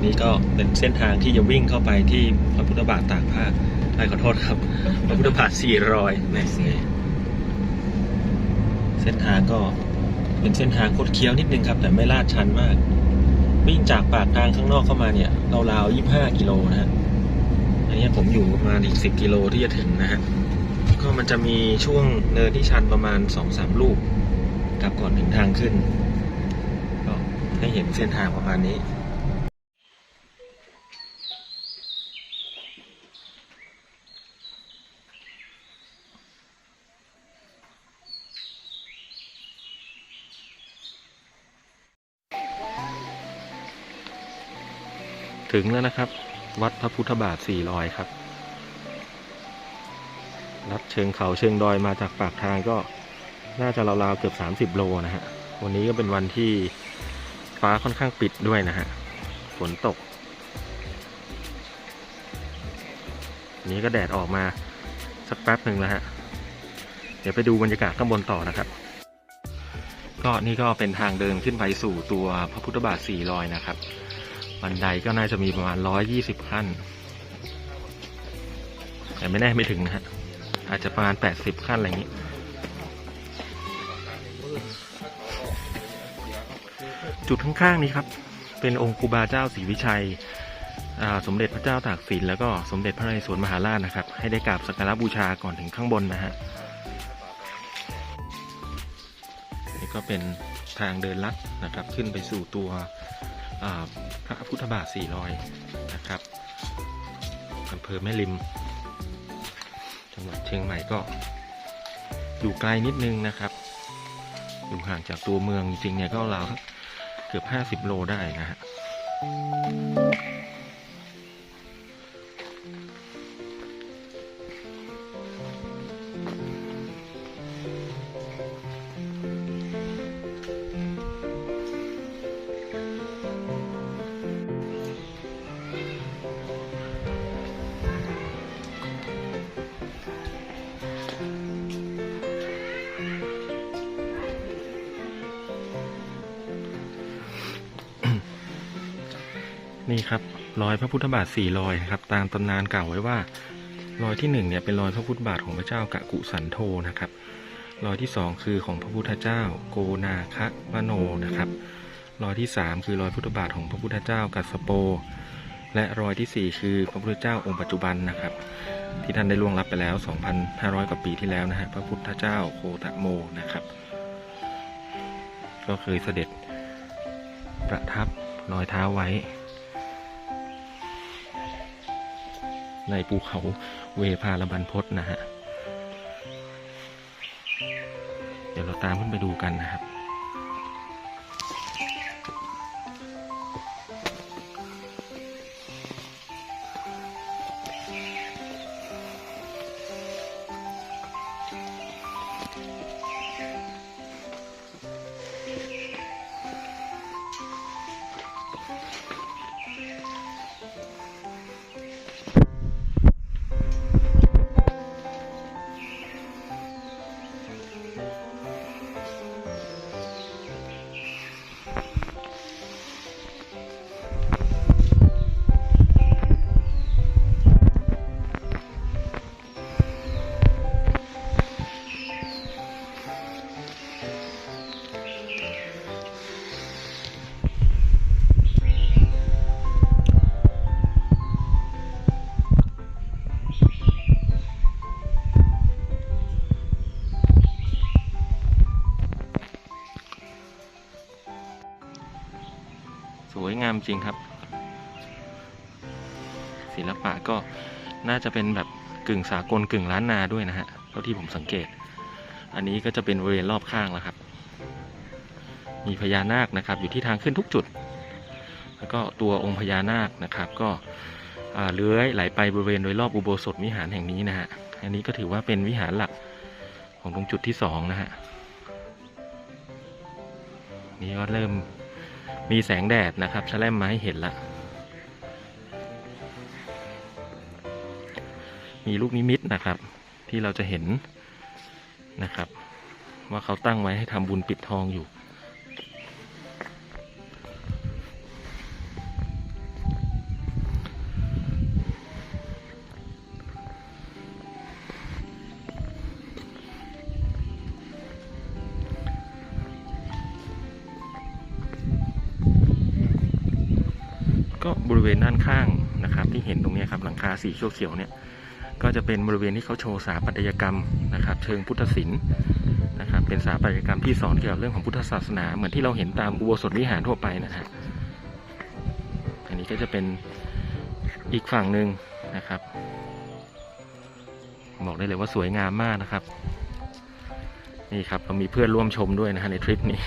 นนี้ก็เป็นเส้นทางที่จะวิ่งเข้าไปที่พระพุทธบาทตากผ้าไอ้ขอโทษครับ พระพุทธบาทสี่รอยแหม่เส้นทางก็เป็นเส้นทางคดเคี้ยวนิดนึงครับ แต่ไม่ลาดชันมาก วิ่งจากปากทางข้างนอกเข้ามาเนี่ยราวๆยี่ห้ากิโลนะฮะอันนี้ผมอยู่ประมาณอีกสิบกิโลที่จะถึงนะฮะก็มันจะมีช่วงเนินที่ชันประมาณสองสามลูกครับก่อนถึงทางขึ้น ก็ให้เห็นเส้นทางประมาณนี้ ถึงแล้วนะครับ วัดพระพุทธบาทสี่รอยครับลัดเชิงเขาเชิงดอยมาจากปากทางก็น่าจะราวๆเกือบ 30 โลนะฮะ วันนี้ก็เป็นวันที่ฟ้าค่อนข้างปิดด้วยนะฮะ ฝนตก นี้ก็แดดออกมาสักแป๊บหนึ่งแล้วฮะ เดี๋ยวไปดูบรรยากาศข้างบนต่อนะครับ ก็นี่ก็เป็นทางเดินขึ้นไปสู่ตัวพระพุทธบาทสี่รอยนะครับ บันไดก็น่าจะมีประมาณ120ขั้น แต่ไม่แน่ไม่ถึงนะฮะ อาจจะประมาณ80ขั้นอะไรอย่างนี้ จุดข้างๆนี้ครับ เป็นองค์คูบาเจ้าศรีวิชัยสมเด็จพระเจ้าตากสินแล้วก็สมเด็จพระนเรศวรมหาราชนะครับ ให้ได้กราบสักการะบูชาก่อนถึงข้างบนนะฮะนี่ก็เป็นทางเดินลัดนะครับ ขึ้นไปสู่ตัว พระพุทธบาทสี่รอยนะครับอำเภอแม่ริม จังหวัดเชียงใหม่ก็ อยู่ไกลนิดนึงนะครับ อยู่ห่างจากตัวเมืองจริงๆเนี่ยก็ราวเกือบ 50 โลได้นะฮะ นี่ครับรอยพระพุทธบาทสี่รอยครับ ตามตำนานกล่าวไว้ว่ารอยที่หนึ่งเนี่ยเป็นรอยพระพุทธบาทของพระเจ้ากะกุสันโธนะครับรอยที่สองคือของพระพุทธเจ้า โกนาคะวโนนะครับรอยที่สามคือรอยพุทธบาทของพระพุทธเจ้ากัสสโป และรอยที่สี่คือพระพุทธเจ้าองค์ปัจจุบันนะครับ ที่ท่านได้ล่วงลับไปแล้ว 2,500 กว่าปีที่แล้วนะฮะพระพุทธเจ้าโคตะโมนะครับ ก็เคยเสด็จประทับรอยเท้าไว้ ในภูเขาเวพาลบันพศนะฮะ เดี๋ยวเราตามขึ้นไปดูกันนะครับ จริงครับ ศิลปะก็น่าจะเป็นแบบกึ่งสากลกึ่งล้านนาด้วยนะฮะเท่าที่ผมสังเกต อันนี้ก็จะเป็นบริเวณรอบข้างแล้วครับ มีพญานาคนะครับ อยู่ที่ทางขึ้นทุกจุด แล้วก็ตัวองค์พญานาคนะครับ ก็เลื้อยไหลไปบริเวณโดยรอบอุโบสถวิหารแห่งนี้นะฮะ อันนี้ก็ถือว่าเป็นวิหารหลักของตรงจุดที่สองนะฮะ นี่ก็เริ่ม มีแสงแดดนะครับแชลมมาให้เห็นละมีลูกนิมิตนะครับ ที่เราจะเห็นนะครับ ว่าเขาตั้งไว้ให้ทำบุญปิดทองอยู่ ก็บริเวณด้านข้างนะครับ ที่เห็นตรงนี้ครับหลังคาสีเขียวๆเนี่ยก็จะเป็นบริเวณที่เขาโชว์สถาปัตยกรรมนะครับ เชิงพุทธศิลป์นะครับเป็นสถาปัตยกรรมที่สอนเกี่ยวกับเรื่องของพุทธศาสนา เหมือนที่เราเห็นตามอุโบสถวิหารทั่วไปนะฮะอันนี้ก็จะเป็นอีกฝั่งหนึ่งนะครับ บอกได้เลยว่าสวยงามมากนะครับ นี่ครับเรามีเพื่อนร่วมชมด้วยนะฮะในทริปนี้